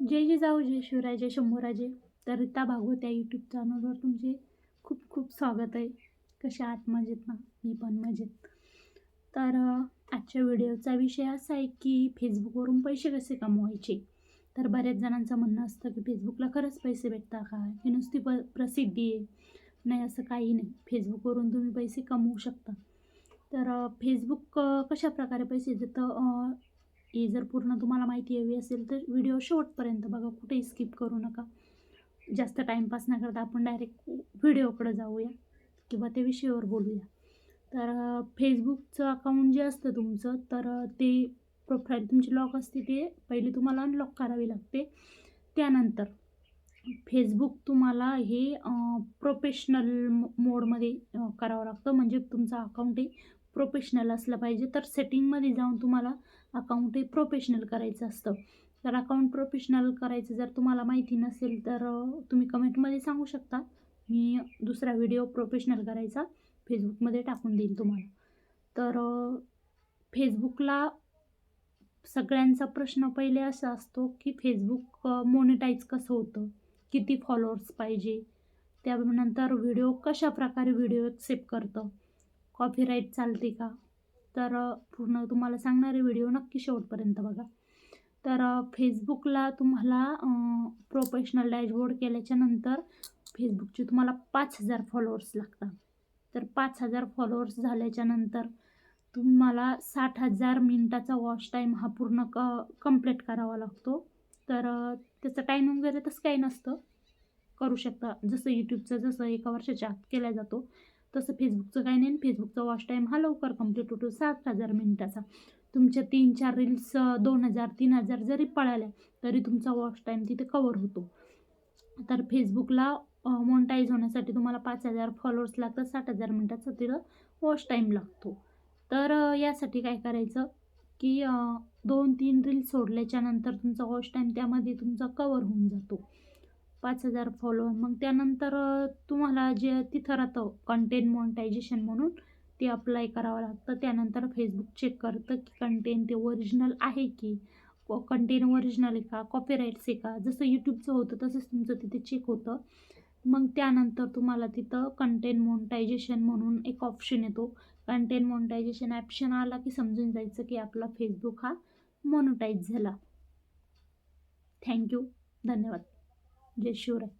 जय जय जाऊ जय शिवराय जय शंभूराजे. तर रीता भागवत या यूट्यूब चॅनलवर तुमचे खूप खूप स्वागत आहे. कशा आत मजेत ना? मी पण मजेत. तर आजच्या व्हिडिओचा विषय असा आहे की फेसबुकवरून पैसे कसे कमवायचे? तर बऱ्याच जणांचं म्हणणं असतं की फेसबुकला खरंच पैसे भेटता का? ही नुसती प प्रसिद्धी आहे. नाही असं काही नाही. फेसबुकवरून तुम्ही पैसे कमवू शकता. तर फेसबुक कशा प्रकारे पैसे देतं? ही जर पूर्ण तुम्हाला माहिती हवी असेल तर व्हिडिओ शेवटपर्यंत बघा कुठेही स्किप करू नका. जास्त टाईमपास न करता आपण डायरेक्ट व्हिडिओकडे जाऊया किंवा त्या विषयावर बोलूया. तर फेसबुकचं अकाउंट जे असतं तुमचं तर ते प्रोफाईल तुमची लॉक असते ते पहिले तुम्हाला अनलॉक करावी लागते. त्यानंतर फेसबुक तुम्हाला हे प्रोफेशनल मोडमध्ये करावं लागतं. म्हणजे तुमचं अकाउंट हे प्रोफेशनल असलं पाहिजे. तर सेटिंगमध्ये जाऊन तुम्हाला अकाउंट हे प्रोफेशनल करायचं असतं. तर अकाउंट प्रोफेशनल करायचं जर तुम्हाला माहिती नसेल तर तुम्ही कमेंटमध्ये सांगू शकता. मी दुसरा व्हिडिओ प्रोफेशनल करायचा फेसबुकमध्ये टाकून देईल तुम्हाला. तर फेसबुकला सगळ्यांचा प्रश्न पहिले असा असतो की फेसबुक मोनिटाईज कसं होतं? किती फॉलोअर्स पाहिजे? त्यानंतर व्हिडिओ कशा प्रकारे व्हिडिओ एक्सेप्ट करतं? कॉपीराईट चालते का? तर पूर्ण तुम्हाला सांगणारे व्हिडिओ नक्की शेवटपर्यंत बघा. तर फेसबुकला तुम्हाला प्रोफेशनल डॅशबोर्ड केल्याच्यानंतर फेसबुकचे तुम्हाला पाच हजार फॉलोअर्स लागतात. तर पाच हजार फॉलोअर्स झाल्याच्यानंतर तुम्हाला साठ हजार मिनटाचा वॉच टाईम हा पूर्ण क कंप्लीट करावा लागतो. तर त्याचं टायमिंग वगैरे तसं काही नसतं. करू शकता. जसं यूट्यूबचं जसं एका वर्षाच्या आत केला जातो. तसं फेसबुकचं काही नाही फेसबुकचा वॉच टाईम हा लवकर कंप्लीट होतो सात हजार मिनटाचा. तुमच्या तीन चार रील्स दोन हजार तीन हजार जरी पळाल्या तरी तुमचा वॉच टाईम तिथे कवर होतो. तर फेसबुकला मोनटाईज होण्यासाठी तुम्हाला पाच हजार फॉलोअर्स लागतात साठ हजार मिनटाचा तिथं वॉच टाईम लागतो. तर यासाठी काय करायचं की दोन तीन रील सोडल्याच्यानंतर तुमचा वॉच टाईम त्यामध्ये तुमचा कवर होऊन जातो. पाच हजार फॉलो मग त्यानंतर तुम्हाला जे तिथं राहतं कंटेंट मॉनिटायझेशन म्हणून ते अप्लाय करावं लागतं. त्यानंतर फेसबुक चेक करतं की कंटेंट ते ओरिजिनल आहे की कंटेंट ओरिजिनल आहे का कॉपीराईट्स आहे का? जसं यूट्यूबचं होतं तसंच तुमचं तिथे चेक होतं. मग त्यानंतर तुम्हाला तिथं कंटेंट मॉनिटायझेशन म्हणून एक ऑप्शन येतो. कंटेंट मॉनिटायझेशन ॲप्शन आला की समजून जायचं की आपला फेसबुक हा मॉनिटाईज झाला. थँक्यू धन्यवाद. जय शिवराय